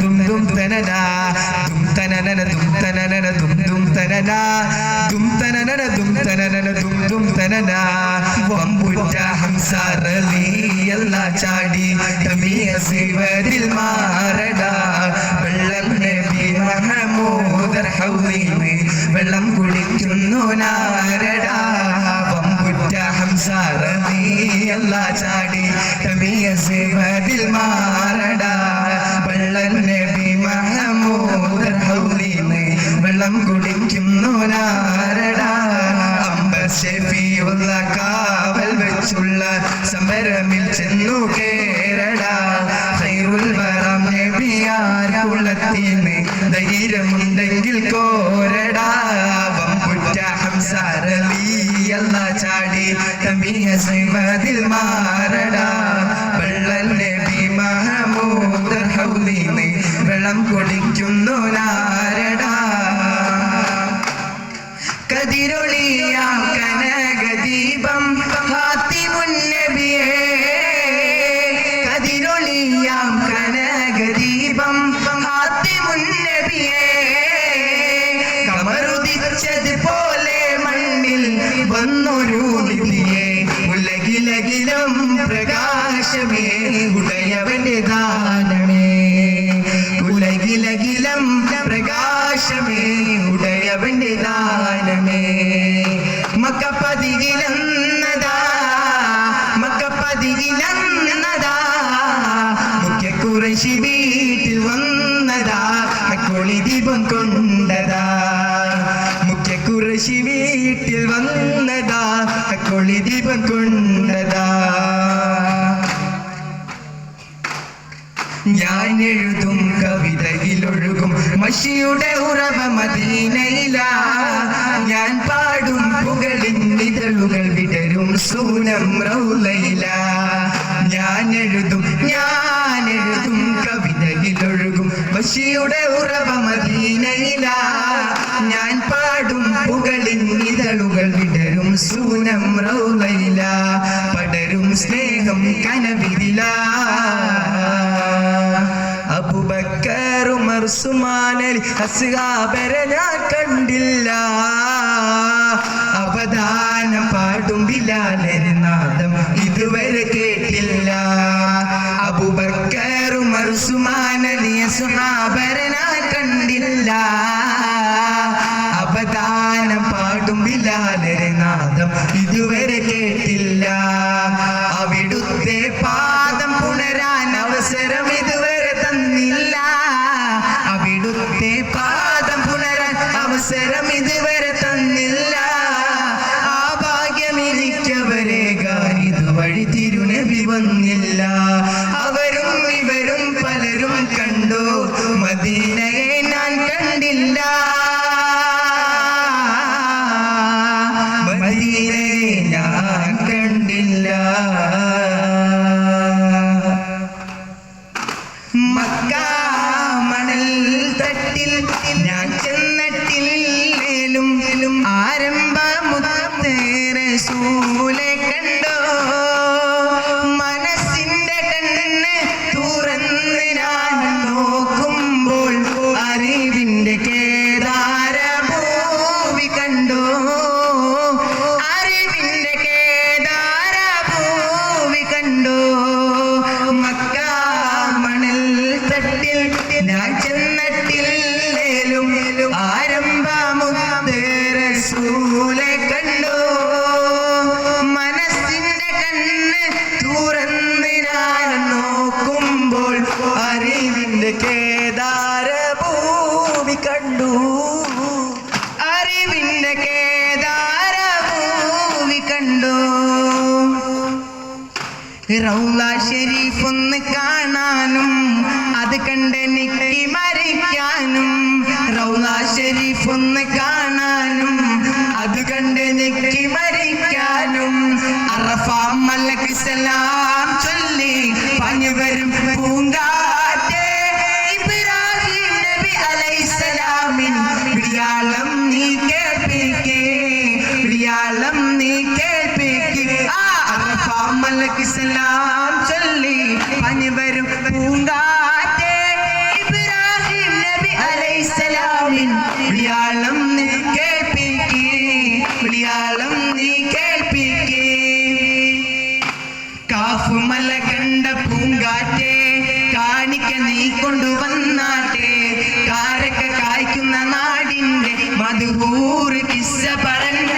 ദും ദും തന ദും ദും തന ദും ദും തനന ദും തനനന ദും തനനന ദും ദും തനന ദും തനനന ദും തനനന ദും ദും തനന വമ്പുറ്റ ഹംസാറലി എല്ലാ ചാടി തമിയ സിവരിൽ മാറട. വെള്ളം നബി മഹമൂദർ ഹൗലീമേ വെള്ളം കുടിക്കുന്നു നാരടാ. വമ്പുറ്റ ഹംസാറലി എല്ലാ ചാടി തമിയ സിവരിൽ മാറടാ. ധൈര്യമുണ്ടെങ്കിൽ കോരടാ വമ്പുറ്റ ഹംസാരലി അല്ല ചാടി തമ്പിയ സൈവതിൽ മാറടാ. വെള്ളൽ നബി മഹമൂദ് ഹൗലിന് വെള്ളം കുടിക്കുന്നു നാരടാ. കതിരൊളിയാം കനകദീപം ഹാത്തിമുന്നബിയേ കതിരൊളിയാം മക്കപ്പതികിലെന്നതാ മുഖ്യ വീട്ടിൽ വന്നതാ അക്കോളി ദീപം കൊണ്ടതാ. മുഖ്യ കുറശി വീട്ടിൽ വന്നതാ അക്കോളി ദീപം കൊണ്ടതാ. ഞാൻ എഴുതും കവിതയിലൊഴുകും മഷിയുടെ ഉറവ മദീനയില. ഞാൻ പാടും പുകളിൻ നിതളുകൾ വിടരും സൂനം റൗലയില. ഞാൻ എഴുതും ഞാൻ എഴുതും കവിതയിലൊഴുകും. മഷിയുടെ ഉറവ മദീനയില. ഞാൻ പാടും പുകളിൻ നിതളുകൾ വിടരും സൂനം റൗലയില. പടരും സ്നേഹം കനവിരില അബുബക്കർ ഉമർ സുമാനലി ഞാൻ കണ്ടില്ല. അവധാനം പാടും ബിലാലരി നാദം ഇതുവരെ കേട്ടില്ല. അബുബക്കറും ഉമർ സുമാനലി അസ്ഹാബരെ ഞാൻ കണ്ടില്ല. അവധാനം പാടും ബിലാലരി നാദം ഇതുവരെ കേട്ടില്ല. അവിടുത്തെ പാദം അവരും ഇവരും പലരും കണ്ടു. മദീനയെ ഞാൻ കണ്ടില്ല. മദീനയെ ഞാൻ കണ്ടില്ല. മക്ക മണൽ തട്ടിൽ ഞാൻ തട്ടിൽ ഞാൻ ചെന്നട്ടില്ലേലും ആരംഭമുദ്ദേറസൂലെ കണ്ടു? മനസ്സിന്റെ കണ്ണ് തുറന്ന് നോക്കുമ്പോൾ അറിവിന്റെ കേദാര ഭൂമി കണ്ടു. അറിവിന്റെ കേദാര ഭൂമി കണ്ടു. റൗല खुन का വിളിയാളം നീ കേൾപ്പിക്കേ വിളിയാളം നീ കേൾപ്പിക്കേ. കാഫുമല കണ്ട പൂങ്കാറ്റേ കാണിക്ക നീ കൊണ്ടുവന്നാട്ടെ. കാരക്ക കായ്ക്കുന്ന നാടിന്റെ മധുപൂർ കിസ്സ പറഞ്ഞാട്ടെ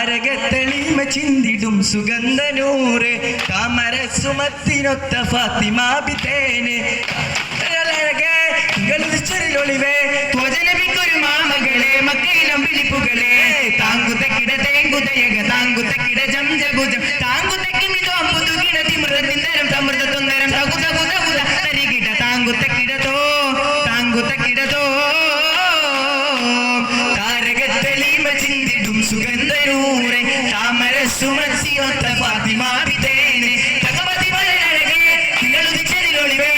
താരകത്തെളിമ ചിന്തിടും സുഗന്ധനൂറ് താമര സുമത്തിനൊത്ത ഫാത്തിമാബിതേന് ഒളിവേ ത്വജനബിക്കൊരു മാമകളെ മക്കയിലും വിളിപ്പുകളെ. താങ്കുതക്കിട തേങ്കുതയക താങ്കുതക്കിട ജംജഭുജം താങ്കുതക്കിമിതോ സുമത്തിനൊത്ത ഫാത്തിമാബിതേന് ഭഗവതി വളരഴകെ നിങ്ങളുദിച്ചതിലൊളിവേ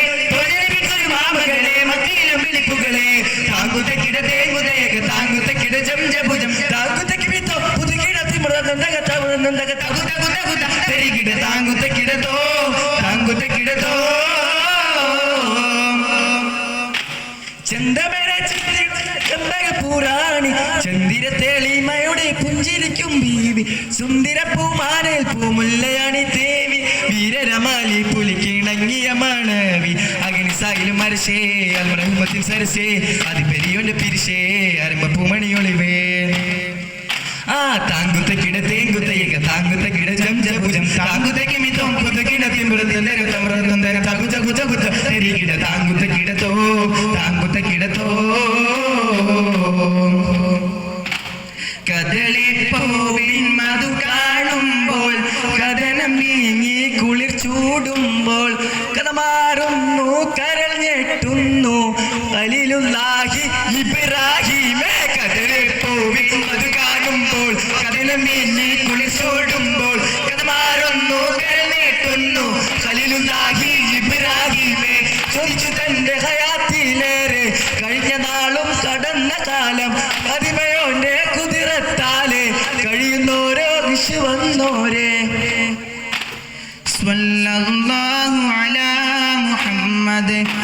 ബീവി സുന്ദര പൂമാനൽ പൂമുല്ലയാണി ദേവി. വീരരമാലി പുലിക്കിണങ്ങിയ മണവി. അഗ്നി സായിലും മരശേ അൽമറഹുമത്തിൻ സരസേ അത് പെരിയോന്റെ പിരിശേ അരമ്പ പൂമണിയൊളിവേ ആ താങ്കുത്ത കിട തേങ്കുത്ത താങ്കുത്ത കിട ജം ജഭുജം താങ്കുത്ത കിമിതം കുത്ത കിട തമൃതന്തര തകു തകുജ കുജ കിട താങ്കുത്ത കിടത്തോ താങ്കുത്ത കിടത്തോ കഥ മാറുന്നു കരൾ ഞെട്ടുന്നു അലിലുല്ലാഹി ഇബ്രാഹിമേ.